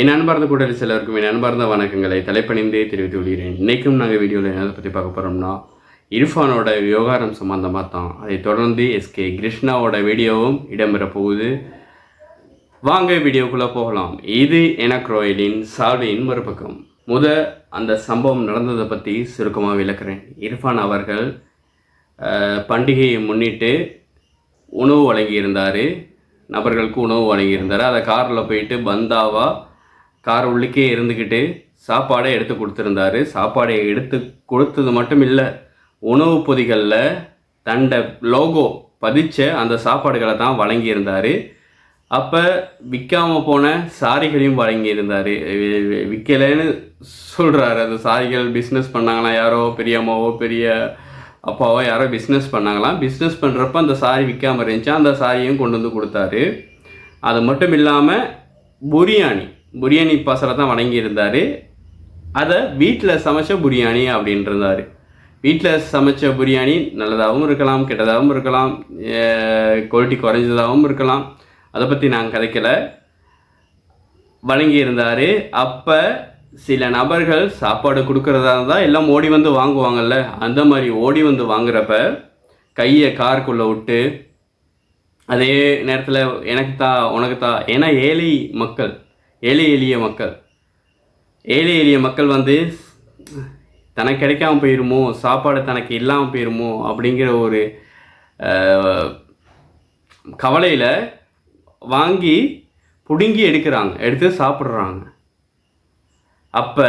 என் அன்பார்ந்த கூட்டத்தில் சிலருக்கும் என் அன்பார்ந்த வணக்கங்களை தலைப்பணிந்தே தெரிவித்து விடுகிறேன் இன்றைக்கும் நாங்கள் வீடியோவில் என்னதை பற்றி பார்க்க போகிறோம்னா இர்ஃபானோட விவகாரம் சம்மந்தமாக தான். அதை தொடர்ந்து எஸ்கே கிருஷ்ணாவோட வீடியோவும் இடம்பெற போகுது. வாங்க வீடியோக்குள்ளே போகலாம். இது எனக்கு ரோயலின் சால்வியின் மறுபக்கம். முத அந்த சம்பவம் நடந்ததை பற்றி சுருக்கமாக விளக்குறேன். இர்ஃபான் அவர்கள் பண்டிகையை முன்னிட்டு உணவு வழங்கியிருந்தார். நபர்களுக்கு உணவு வழங்கியிருந்தார். அதை காரில் போயிட்டு பந்தாவா கார் உள்ளுக்கே இருந்துக்கிட்டு சாப்பாடை எடுத்து கொடுத்துருந்தாரு. சாப்பாடை எடுத்து கொடுத்தது மட்டும் இல்லை உணவு பொதிகளில் தண்ட லோகோ பதிச்ச அந்த சாப்பாடுகளை தான் வழங்கியிருந்தார். அப்போ விற்காமல் போன சாரிகளையும் வழங்கியிருந்தார். விற்கலைன்னு சொல்கிறாரு அந்த சாரிகள் பிஸ்னஸ் பண்ணாங்களாம் யாரோ பெரிய அம்மாவோ பெரிய அப்பாவோ யாரோ பிஸ்னஸ் பண்ணாங்களாம் பிஸ்னஸ் பண்ணுறப்ப அந்த சாரி விற்காம இருந்துச்சு. அந்த சாரியும் கொண்டு வந்து கொடுத்தாரு. அது மட்டும் இல்லாமல் புரியாணி. பிரியாணி பசலை தான் வணங்கியிருந்தார். அதை வீட்டில் சமைச்ச பிரியாணி அப்படின்ட்டு இருந்தார் வீட்டில் சமைச்ச பிரியாணி நல்லதாகவும் இருக்கலாம் கெட்டதாகவும் இருக்கலாம் குவாலிட்டி குறைஞ்சதாகவும் இருக்கலாம். அதை பற்றி நான் கதைக்கலை. வழங்கியிருந்தார் அப்போ சில நபர்கள் சாப்பாடு கொடுக்குறதா இருந்தால் எல்லாம் ஓடி வந்து வாங்குவாங்கல்ல அந்த மாதிரி ஓடி வந்து வாங்குறப்ப கையை காருக்குள்ளே விட்டு அதே நேரத்தில் எனக்கு தா உனக்கு தா ஏன்னா ஏழை மக்கள் ஏழை எளிய மக்கள். ஏழை எளிய மக்கள் வந்து தனக்கு கிடைக்காம போயிருமோ சாப்பாடு தனக்கு இல்லாமல் போயிருமோ அப்படிங்கிற ஒரு கவலையில் வாங்கி பிடுங்கி எடுக்கிறாங்க. எடுத்து சாப்பிட்றாங்க. அப்போ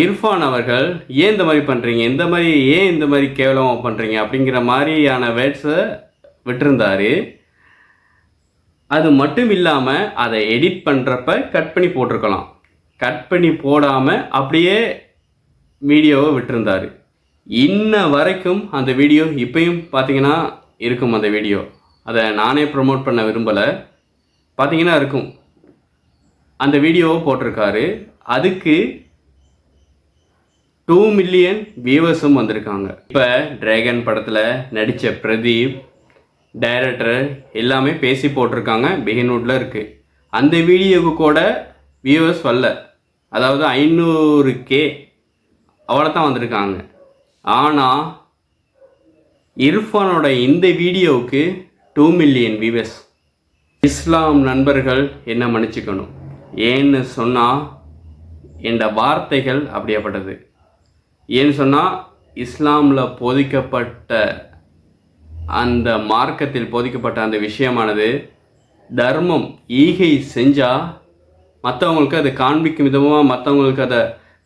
இர்ஃபான் அவர்கள் ஏன் இந்த மாதிரி பண்ணுறீங்க இந்த மாதிரி ஏன் இந்த மாதிரி கேவலமாக பண்ணுறீங்க அப்படிங்கிற மாதிரியான வேர்ட்ஸை விட்டுருந்தாரு. அது மட்டும் இல்லாமல் அதை எடிட் பண்ணுறப்ப கட் பண்ணி போட்டிருக்கலாம். கட் பண்ணி போடாமல் அப்படியே வீடியோவை விட்டுருந்தார். இன்ன வரைக்கும் அந்த வீடியோ இப்போயும் பார்த்தீங்கன்னா இருக்கும் அந்த வீடியோ. அதை நானே ப்ரொமோட் பண்ண விரும்பலை. பார்த்தீங்கன்னா இருக்கும். அந்த வீடியோவை போட்டிருக்காரு. அதுக்கு டூ மில்லியன் வியூவர்ஸும் வந்திருக்காங்க. இப்போ ட்ராகன் படத்தில் நடித்த பிரதீப் டைரக்டர் எல்லாமே பேசி போட்டிருக்காங்க. பிகின்வுட்டில் இருக்குது அந்த வீடியோவுக்கு கூட வியூவர்ஸ் வரல. அதாவது ஐநூறு கே அவ்வளோ தான் வந்திருக்காங்க. ஆனால் இர்ஃபானோட இந்த வீடியோவுக்கு டூ மில்லியன் வியூவர்ஸ் இஸ்லாம் நண்பர்கள் என்ன மன்னிச்சுக்கணும்? ஏன்னு சொன்னால் இந்த வார்த்தைகள் அப்படியேப்பட்டது. ஏன்னு சொன்னால் இஸ்லாமில் போதிக்கப்பட்ட அந்த மார்க்கத்தில் போதிக்கப்பட்ட அந்த விஷயமானது தர்மம் ஈகை செஞ்சால் மற்றவங்களுக்கு அதை காண்பிக்கும் விதமாக மற்றவங்களுக்கு அதை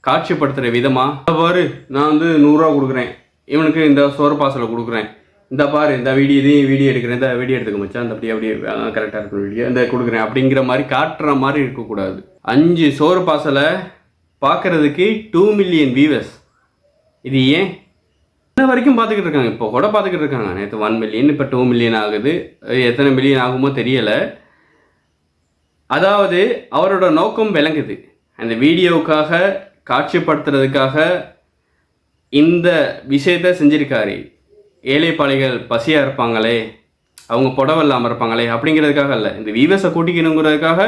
காட்சிப்படுத்துகிற விதமாக பாரு நான் வந்து நூறுரூவா கொடுக்குறேன். இவனுக்கு இந்த சோறு பாசலை கொடுக்குறேன். இந்த பாரு இந்த வீடியோ இதையும் வீடியோ எடுக்கிறேன். இந்த வீடியோ எடுத்துக்க மச்சான். அந்த அப்படியே அப்படியே கரெக்டாக இருக்கும் வீடியோ. இந்த கொடுக்குறேன். அப்படிங்கிற மாதிரி காட்டுற மாதிரி இருக்கக்கூடாது. அஞ்சு சோறு பாசலை பார்க்குறதுக்கு டூ மில்லியன் வியூவர்ஸ் இது ஏன்? இன்ன வரைக்கும் பார்த்துக்கிட்டு இருக்காங்க. இப்போ கூட பார்த்துக்கிட்டு இருக்காங்க. நேற்று ஒன் மில்லியன் இப்போ டூ மில்லியன் ஆகுது. எத்தனை மில்லியன் ஆகுமோ தெரியலை. அதாவது அவரோட நோக்கம் விளங்குது. அந்த வீடியோவுக்காக காட்சிப்படுத்துறதுக்காக இந்த விஷயத்த செஞ்சிருக்காரு. ஏழைப்பாளைகள் பசியாக இருப்பாங்களே அவங்க புடவை இல்லாமல் இருப்பாங்களே அப்படிங்கிறதுக்காக இல்லை இந்த வியூவர்ஸை கூட்டிக்கணுங்கிறதுக்காக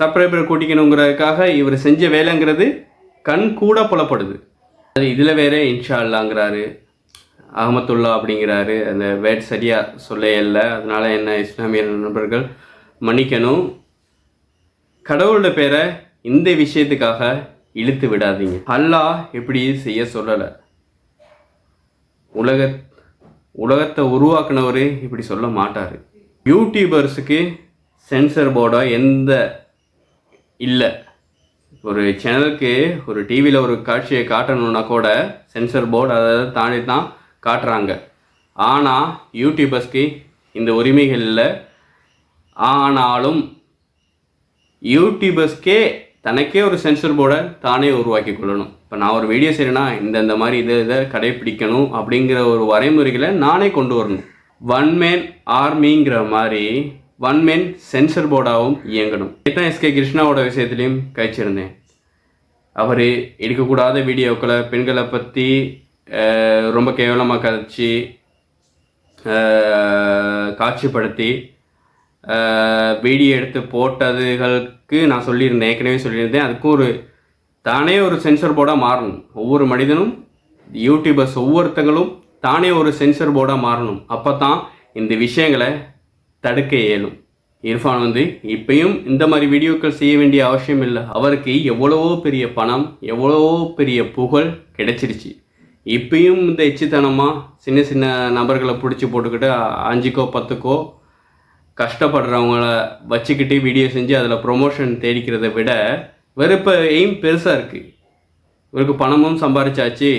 சப்ஸ்கிரைபரை கூட்டிக்கணுங்கிறதுக்காக இவர் செஞ்ச வேலைங்கிறது கண் கூட புலப்படுது. அது இதில் வேற இன்ஷா அல்லாங்கிறாரு. அகமத்துல்லா அப்படிங்கிறாரு. அந்த வேர்ட் சரியாக சொல்ல இல்லை. அதனால் என்ன இஸ்லாமிய நண்பர்கள் மன்னிக்கணும். கடவுளோட பேரை இந்த விஷயத்துக்காக இழுத்து விடாதீங்க. அல்லாஹ் இப்படி செய்ய சொல்லலை. உலக உலகத்தை உருவாக்குனவர் இப்படி சொல்ல மாட்டார். யூடியூபர்ஸுக்கு சென்சர் போர்டோ எந்த இல்லை. ஒரு சேனலுக்கு ஒரு டிவியில் ஒரு காட்சியை காட்டணுன்னா கூட சென்சர் போர்டு அதை தாண்டி தான் காட்டுறாங்க. ஆனால் யூடியூபர்ஸ்க்கு இந்த உரிமைகள் இல்லை. ஆனாலும் யூடியூபர்ஸ்க்கே தனக்கே ஒரு சென்சர் போர்டை தானே உருவாக்கி கொள்ளணும். இப்போ நான் ஒரு வீடியோ செய்கிறேன்னா இந்தந்த மாதிரி இதை இதை கடைப்பிடிக்கணும் அப்படிங்கிற ஒரு வரைமுறைகளை நானே கொண்டு வரணும். ஒன் மேன் ஆர்மிங்கிற மாதிரி ஒன் மேன் சென்சர் போர்டாகவும் இயங்கணும். இதான் எஸ்கே கிருஷ்ணாவோட விஷயத்துலையும் கழிச்சிருந்தேன். அவர் எடுக்கக்கூடாத வீடியோக்களை பெண்களை பற்றி ரொம்ப கேவலமாக கதைச்சி காட்சிப்படுத்தி வீடியோ எடுத்து போட்டதுகளுக்கு நான் சொல்லியிருந்தேன். ஏற்கனவே சொல்லியிருந்தேன். அதுக்கும் ஒரு தானே ஒரு சென்சர் போர்டாக மாறணும். ஒவ்வொரு மனிதனும் யூடியூபர்ஸ் ஒவ்வொருத்தங்களும் தானே ஒரு சென்சர் போர்டாக மாறணும். அப்போ தான் இந்த விஷயங்களை தடுக்க இயலும். இர்ஃபான் வந்து இப்பயும் இந்த மாதிரி வீடியோக்கள் செய்ய வேண்டிய அவசியம் இல்லை. அவருக்கு எவ்வளவோ பெரிய பணம் எவ்வளவோ பெரிய புகழ் கிடைச்சிருச்சு. இப்பயும் இந்த எச்சித்தனமாக சின்ன சின்ன நபர்களை பிடிச்சி போட்டுக்கிட்டு அஞ்சுக்கோ பத்துக்கோ கஷ்டப்படுறவங்கள வச்சுக்கிட்டு வீடியோ செஞ்சு அதில் ப்ரொமோஷன் தேடிக்கிறத விட வேறு இப்போ எய்ம் பெருசாக இருக்குது இவருக்கு பணமும் சம்பாரிச்சாச்சு.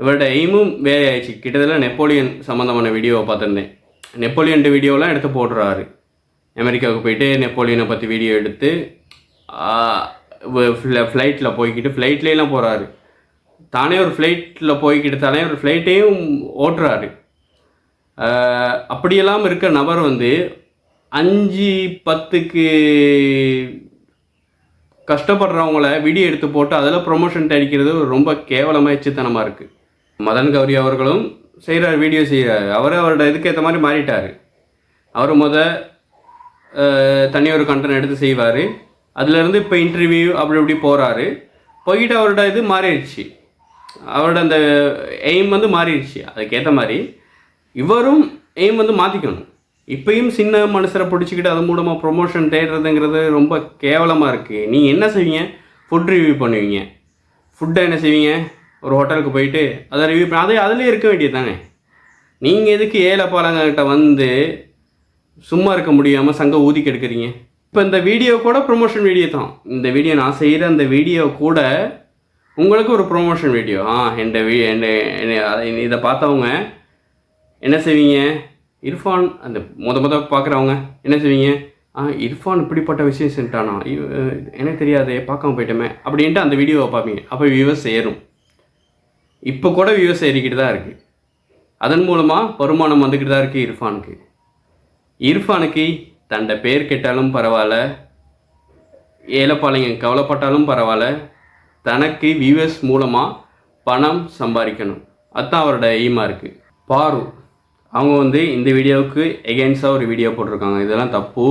இவரோட எய்மும் வேற ஆயிடுச்சு கிட்டத்தட்ட நெப்போலியன் சம்மந்தமான வீடியோவை பார்த்துருந்தேன். நெப்போலியன் வீடியோலாம் எடுத்து போடுறாரு அமெரிக்காவுக்கு போயிட்டு நெப்போலியனை பற்றி வீடியோ எடுத்து ஃப்ளைட்டில் போய்கிட்டு ஃப்ளைட்லேலாம் போகிறாரு தானே ஒரு ஃப்ளைட்டில் போய்கிட்டு தானே ஒரு ஃப்ளைட்டையும் ஓட்டுறாரு. அப்படியெல்லாம் இருக்க நபர் வந்து அஞ்சு பத்துக்கு கஷ்டப்படுறவங்கள வீடியோ எடுத்து போட்டு அதில் ப்ரொமோஷன் அடிக்கிறது ரொம்ப கேவலமாக எச்சித்தனமாக இருக்குது மதன் கௌரி அவர்களும் செய்கிறார் வீடியோ செய்கிறார் அவர் அவரோட இதுக்கேற்ற மாதிரி மாறிட்டார். அவர் முத தனி ஒரு கண்டென்ட் எடுத்து செய்வார். அதுலேருந்து இப்போ இன்டர்வியூ அப்படி இப்படி போகிறாரு போய்கிட்டு அவரோட இது மாறிடுச்சு. அவரோட அந்த எய்ம் வந்து மாறிடுச்சு. அதுக்கேற்ற மாதிரி இவரும் எய்ம் வந்து மாற்றிக்கணும் இப்பயும் சின்ன மனுஷரை பிடிச்சிக்கிட்டு அது மூலமாக ப்ரொமோஷன் தேடுறதுங்கிறது ரொம்ப கேவலமாக இருக்குது நீங்கள் என்ன செய்வீங்க? ஃபுட் ரிவ்யூ பண்ணுவீங்க. ஃபுட்டை என்ன செய்வீங்க? ஒரு ஹோட்டலுக்கு போயிட்டு அதை ரிவ்யூ பண்ண அதே அதிலே இருக்க வேண்டியது தானே நீங்கள் எதுக்கு ஏழைப்பாளங்கக்கிட்ட வந்து சும்மா இருக்க முடியாமல் சங்க ஊதி கெடுக்குறீங்க? இப்போ இந்த வீடியோ கூட ப்ரொமோஷன் வீடியோ தான். இந்த வீடியோ நான் செய்கிற அந்த வீடியோ கூட உங்களுக்கு ஒரு ப்ரொமோஷன் வீடியோ ஆ என் வீ என் இதை பார்த்தவங்க என்ன செய்வீங்க? இர்ஃபான் அந்த முத முத பார்க்குறவங்க என்ன செய்வீங்க? ஆ இர்ஃபான் இப்படிப்பட்ட விஷயம் சென்ட்டானா எனக்கு தெரியாதே பார்க்காம போயிட்டோமே அப்படின்ட்டு அந்த வீடியோவை பார்ப்பீங்க. அப்போ வியூவர்ஸ் ஏறும். இப்போ கூட வியூவர்ஸ் ஏறிக்கிட்டு தான் இருக்குது அதன் மூலமாக வருமானம் வந்துக்கிட்டு தான் இருக்குது இர்ஃபானுக்கு. இர்ஃபானுக்கு தண்டை பேர் கெட்டாலும் பரவாயில்ல ஏழைப்பாளைங்க கவலைப்பட்டாலும் பரவாயில்ல தனக்கு வியூவர்ஸ் மூலமாக பணம் சம்பாதிக்கணும். அதுதான் அவரோட எய்மாக இருக்குது பாரு அவங்க வந்து இந்த வீடியோவுக்கு எகென்ஸ்டாக ஒரு வீடியோ போட்டிருக்காங்க. இதெல்லாம் தப்பு.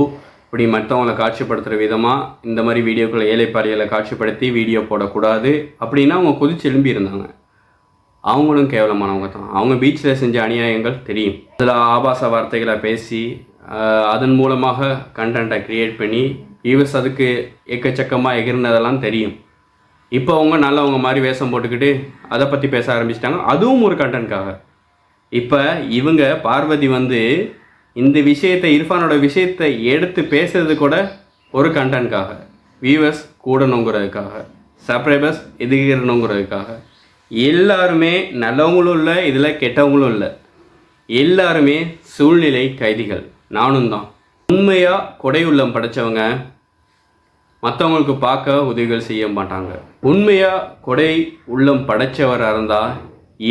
இப்படி மற்றவங்களை காட்சிப்படுத்துகிற விதமாக இந்த மாதிரி வீடியோக்களை ஏழைப்பாளிகளை காட்சிப்படுத்தி வீடியோ போடக்கூடாது அப்படின்னா அவங்க கொதிச்சு எழும்பியிருந்தாங்க அவங்களும் கேவலமானவங்க தான். அவங்க பீச்சில் செஞ்ச அநியாயங்கள் தெரியும். அதில் ஆபாச வார்த்தைகளை பேசி அதன் மூலமாக கண்டென்ட்டை க்ரியேட் பண்ணி யூஎஸ் அதுக்கு எக்கச்சக்கமாக எகிர்னதெல்லாம் தெரியும். இப்போ அவங்க நல்லவங்க மாதிரி வேஷம் போட்டுக்கிட்டு அதை பற்றி பேச ஆரம்பிச்சிட்டாங்க. அதுவும் ஒரு கண்டென்ட்காக. இப்போ இவங்க பார்வதி வந்து இந்த விஷயத்தை இர்ஃபானோட விஷயத்தை எடுத்து பேசுறது கூட ஒரு கண்டென்ட்காக. வியூவர்ஸ் கூடணுங்கிறதுக்காக. சப்ஸ்கிரைபர்ஸ் எதிர்க்கணுங்கிறதுக்காக எல்லாருமே நல்லவங்களும் இல்லை இதில் கெட்டவங்களும் இல்லை. எல்லாருமே சூழ்நிலை கைதிகள். நானும் தான் உண்மையாக கொடை உள்ளம் படைச்சவங்க மற்றவங்களுக்கு பார்க்க உதவிகள் செய்ய மாட்டாங்க. உண்மையாக கொடை உள்ளம் படைச்சவராக இருந்தால்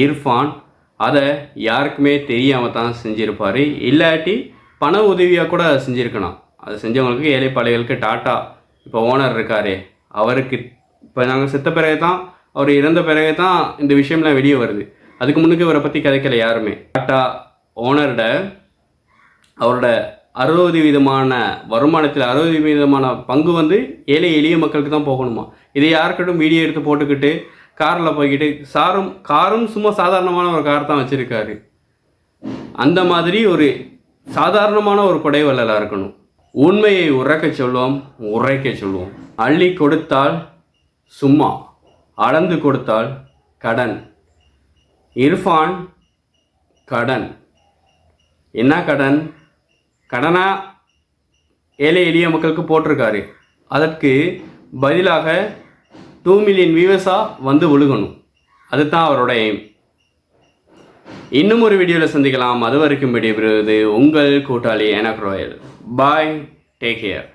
இர்ஃபான் அதை யாருக்குமே தெரியாமல் தான் செஞ்சுருப்பார். இல்லாட்டி பண உதவியாக கூட செஞ்சுருக்கணும் செஞ்சுருக்கலாம். அதை செஞ்சவங்களுக்கு ஏழைப்பாளைகளுக்கு டாட்டா இப்போ ஓனர் இருக்காரே அவருக்கு இப்போ நாங்கள் செத்த பிறகு தான் அவர் இறந்த பிறகு தான் இந்த விஷயம்லாம் வெளியே வருது. அதுக்கு முன்னுக்கு இவரை பற்றி கதைக்கல யாருமே. டாட்டா ஓனரோட அவரோட அறுபது விதமான வருமானத்தில் அறுபது விதமான பங்கு வந்து ஏழை எளிய மக்களுக்கு தான் போகணுமா? இதை யாருக்கிட்டும் வீடியோ எடுத்து போட்டுக்கிட்டு காரில் போய்கிட்டு சாரும் காரும் சும்மா சாதாரணமான ஒரு கார் தான் வச்சுருக்காரு. அந்த மாதிரி ஒரு சாதாரணமான ஒரு கொடை வள்ளலாக இருக்கணும். உண்மையை உரைக்க சொல்லுவோம் உரைக்க சொல்லுவோம் அள்ளி கொடுத்தால் சும்மா அளந்து கொடுத்தால் கடன். இர்ஃபான் கடன். என்ன கடன்? கடனா ஏழை எளிய மக்களுக்கு போட்டிருக்காரு. அதற்கு பதிலாக டூ மில்லியன் வியூவர்ஸாக வந்து விழுகணும். அதுதான் அவரோட எய்ம் இன்னும் ஒரு வீடியோவில் சந்திக்கலாம். அது வரைக்கும் விடைபெறுவது உங்கள் கூட்டாளி எனக் ராயல் பாய் டேக் கேர்